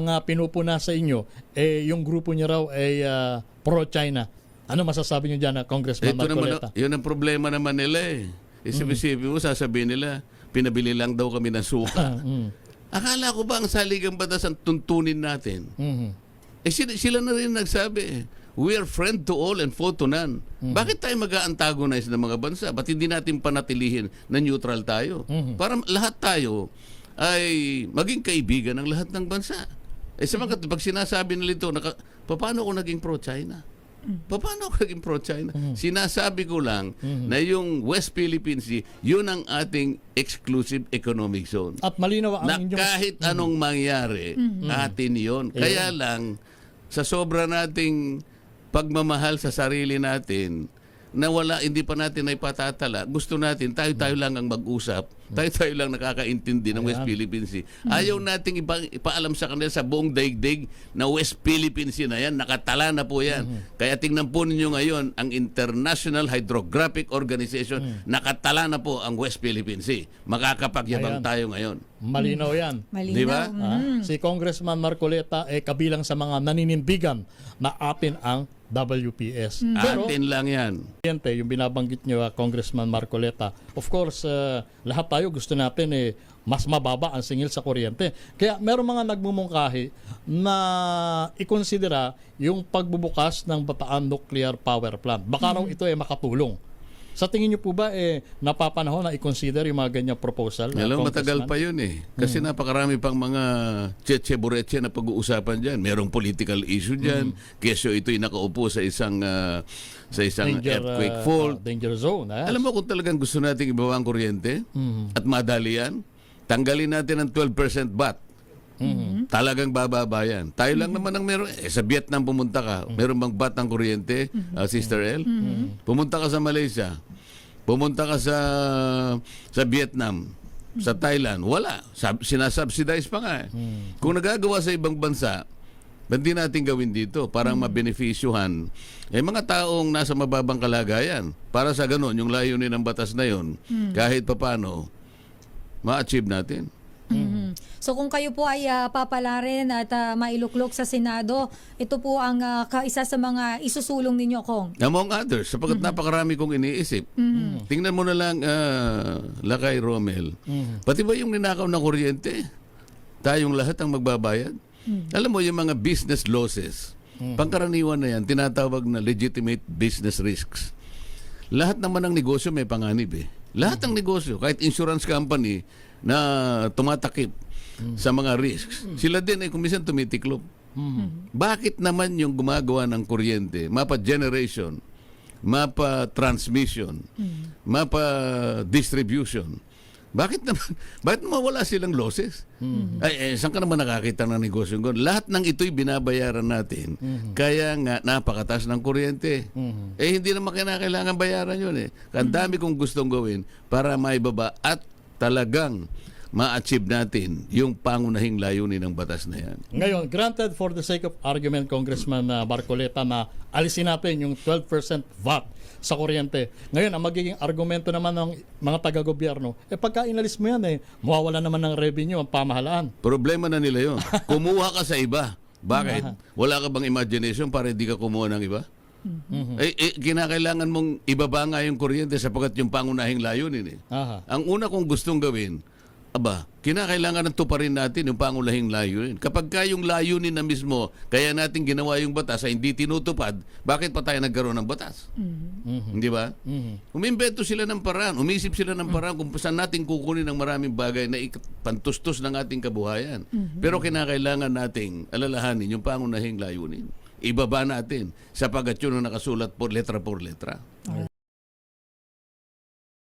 ang uh, pinupuna sa inyo, eh, yung grupo niya raw ay ah, pro-China. Ano masasabi niyo dyan, ah, Congressman Ito naman, Marcoleta? yun ang problema naman nila eh. Isip-isipin mo, sasabihin nila, pinabili lang daw kami ng suka. Mm. Akala ko ba ang saligang batas ang tuntunin natin? Mhm. Eh sila, sila na rin nagsabi eh. We are friend to all and foe to none. Bakit tayo mag-antagonize ng mga bansa? Ba't hindi natin panatilihin na neutral tayo? Para lahat tayo ay maging kaibigan ng lahat ng bansa. Eh sa mga, pag sinasabi nila ito, naka, paano ako naging pro-China? Paano ako naging pro-China? Sinasabi ko lang na yung West Philippine Sea, yun ang ating exclusive economic zone. At malinaw ang na inyong... kahit anong mangyari, atin yon. Kaya lang, sa sobra nating pagmamahal sa sarili natin, na wala, hindi pa natin ay patatala, gusto natin, tayo-tayo lang ang mag-usap, tayo-tayo lang nakakaintindi ng West. Philippine Sea. Ayaw nating ipa, ipaalam sa kanila sa buong daigdig na West Philippine Sea na yan, nakatala na po yan. Kaya tingnan po ninyo ngayon, ang International Hydrographic Organization, nakatala na po ang West Philippine Sea. Makakapagyabang Ayan. tayo ngayon. Malinaw yan. Malinaw. Di ba? Mm. Ah, Si Congressman Marcoleta ay kabilang sa mga naninindigan na atin ang WPS. Pero, Atin lang yan. Kuryente, yung binabanggit niyo, ah, Congressman Marcoleta, of course, ah, lahat tayo gusto natin eh, mas mababa ang singil sa kuryente. Kaya meron mga nagmumungkahi na ikonsidera yung pagbubukas ng Bataan Nuclear Power Plant. Baka raw ito ay makatulong. Sa tingin niyo po ba eh napapanahon na i-consider yung mga ganyang proposal? Alam, matagal pa yun eh. Kasi napakarami pang mga cheche bureche na pag-uusapan dyan. Merong political issue dyan. Kesyo ito'y nakaupo sa isang ah, sa isang danger, earthquake ah, fault. ah, danger zone. ah. Alam mo kung talagang gusto nating ibaba ang kuryente at madali yan, tanggalin natin ang 12% VAT. Talagang bababa yan. Tayo lang naman ang meron. Eh, sa Vietnam pumunta ka, meron bang VAT ang kuryente, ah, Sister El? Pumunta ka sa Malaysia. Pumunta ka sa sa Vietnam. Sa Thailand, wala. Sub, sinasubsidize pa nga. eh. Kung nagagawa sa ibang bansa, ba't di natin gawin dito? Parang mabenefisyuhan. Eh, mga taong nasa mababang kalagayan. Para sa ganun, yung layunin ng batas na yon, kahit papano, ma-achieve natin. Mhm. So kung kayo po ay ah, papalarin at ah, mailuklok sa Senado, ito po ang ka- isa sa mga isusulong ninyo, Kong. Among others, sapagkat napakarami kong iniisip. Tingnan mo na lang, ah, Lakay Romel. Pati ba yung ninakaw ng kuryente? Tayong lahat ang magbabayad? Alam mo, yung mga business losses, pangkaraniwan na yan, tinatawag na legitimate business risks. Lahat naman ng negosyo may panganib eh. Lahat ng negosyo, kahit insurance company na tumatakip sa mga risks, sila din ay kumisan tumitiklop. Bakit naman yung gumagawa ng kuryente, mapa generation, mapa transmission, mapa distribution, bakit naman, bakit naman wala silang losses? Ay, eh, saan ka naman nakakita ng negosyo ko? Lahat ng ito'y binabayaran natin. Kaya nga, napakatas ng kuryente. Eh, hindi naman kinakailangan bayaran yun eh. Ang dami kong gustong gawin para maibaba at talagang ma-achieve natin yung pangunahing layunin ng batas na yan. Ngayon, granted for the sake of argument, Congressman uh, Barcoleta, na alisin natin yung 12% VAT sa kuryente. Ngayon, ang magiging argumento naman ng mga taga-gobyerno, eh pagka inalis mo yan, eh, mawawala naman ng revenue ang pamahalaan. Problema na nila yon. Kumuha ka sa iba. Bakit? Wala ka bang imagination para hindi ka kumuha ng iba? Eh, eh, kinakailangan mong ibaba nga yung kuryente sapagkat yung pangunahing layunin eh. Aha. Ang una kong gustong gawin, aba, kinakailangan ng tuparin natin yung pangunahing layunin. Kapag ka yung layunin na mismo, kaya natin ginawa yung batas ay hindi tinutupad, bakit pa tayo nagkaroon ng batas? Hindi ba? Mhm. Umimbento sila ng paraan, umisip sila ng paraan kung saan natin kukunin ang maraming bagay na ipantustos ng ating kabuhayan. Pero kinakailangan nating alalahanin yung pangunahing layunin. Ibaba natin sapagat yun ang nakasulat por letra por letra.